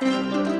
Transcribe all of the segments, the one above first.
Música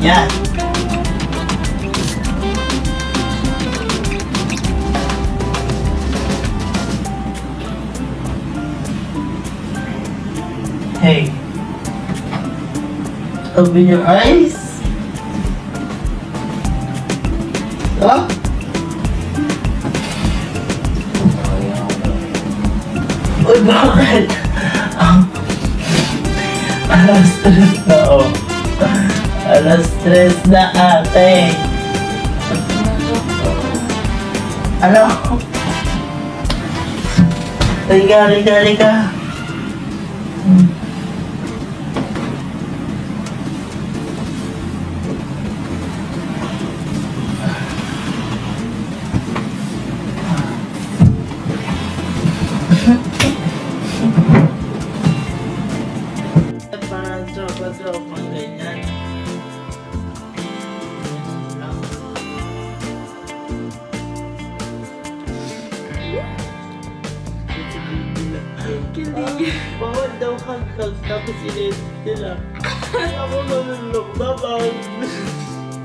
Yan. Hey. Open your eyes. Oh. Uy, bakit? Alas tres na, oh. Alas tres na ate. Ano? Halika, halika. Hmm. Parang tropa-tropa. Ganyan Hindi. Bawal daw hag-hag tapos sila. Ay, ako nalulok. Babag.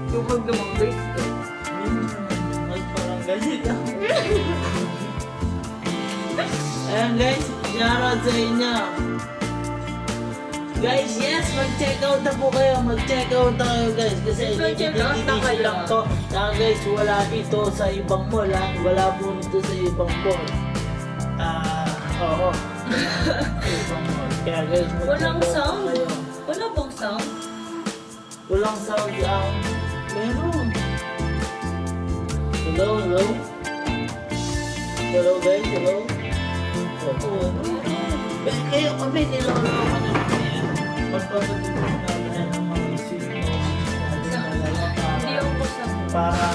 Yung pag lumang guys. Ay, parang ganyan lang. Ayan guys, shoutout sa inyo. Guys, yes, mag-check out na po kayo. Mag-check out na kayo guys. Kasi Mag-check out na kayo. lang to. Saka guys, wala dito sa ibang mall ha. Wala po nito sa ibang mall. Ah, oo. Kaya guys, Walang sound? kayo. Wala bang sound? Walang sound ang meron. Hello, hello. Hello guys, hello. Oo. Eh, kayo kami niloloko na kami. Magpapatuloy namin ng mga sino. Hindi Para, ako sa... para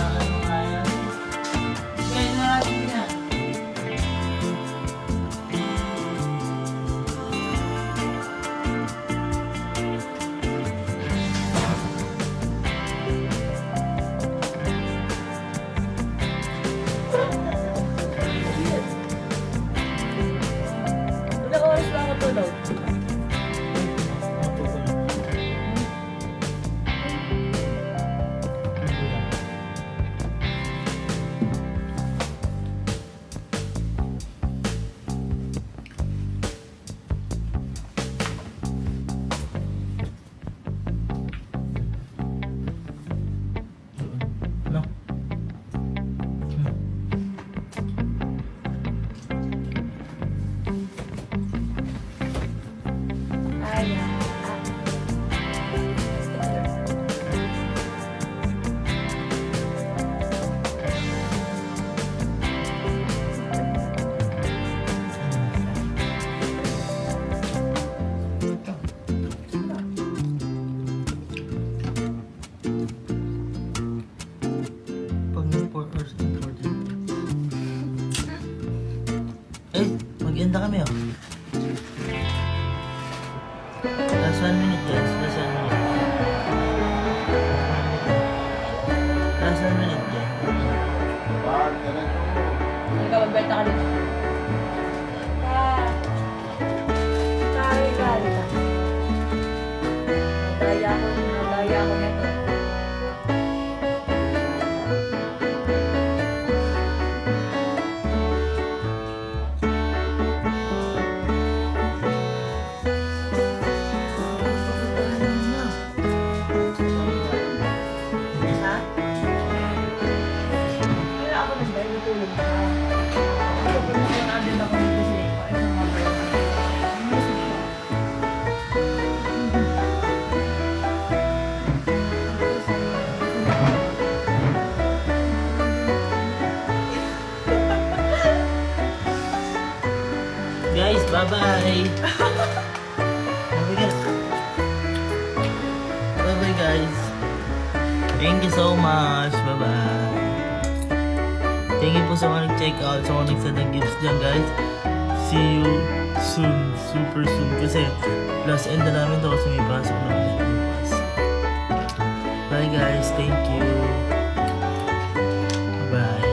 Eh, mag-enda kami oh. Guys, bye-bye. Bye-bye guys. Thank you so much. Bye-bye. Thank you po sa mga nag-check out, sa mga nagsend ng gifts dyan guys. See you soon, super soon. Kasi last end na namin to kasi may pasok na ulit bukas. Bye guys, thank you. Bye.